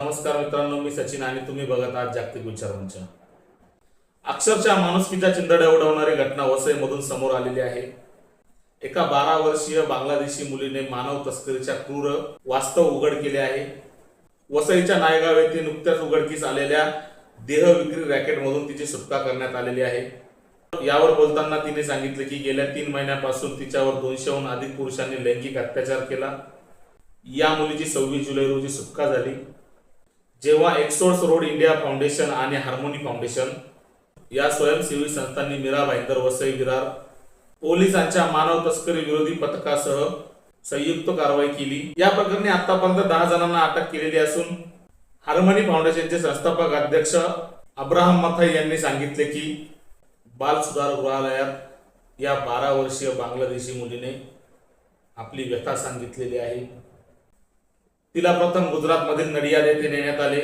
नमस्कार मित्रांनो मी सचिन आणि तुम्ही बघत आहात जागतिक विचार मंच. अक्षरशः माणुसकीच्या चिंदड्या उडवणारी घटना वसईमधून समोर आलेली आहे. एका बारा वर्षीय बांगलादेशी मुलीने मानव तस्करीच्या क्रूर वास्तव उघड केले आहे. वसईच्या नायगाव येथे नुकत्याच उघडकीस आलेल्या देह विक्री रॅकेटमधून तिची सुटका करण्यात आलेली आहे. यावर बोलताना तिने सांगितले की गेल्या तीन महिन्यापासून तिच्यावर दोनशेहून अधिक पुरुषांनी लैंगिक अत्याचार केला. या मुलीची सव्वीस जुलै रोजी सुटका झाली. जेव्हा एक्सोर्स रोड इंडिया फाउंडेशन आणि हार्मोनी फाउंडेशन या स्वयंसेवी संस्थांनी मीरा भाईंदर वसई विरार पोलिसांच्या मानव तस्करी विरोधी पथकासह संयुक्त कारवाई केली. या प्रकरणी आतापर्यंत दहा जणांना अटक केलेली असून हार्मनी फाउंडेशनचे संस्थापक अध्यक्ष अब्राहम मथाई यांनी सांगितले की बाल सुधार गृहालयात या बारा वर्षीय बांगलादेशी मुलीने आपली व्यथा सांगितलेली आहे. तिला प्रथम गुजरातमधील नडियाद येथे नेण्यात आले.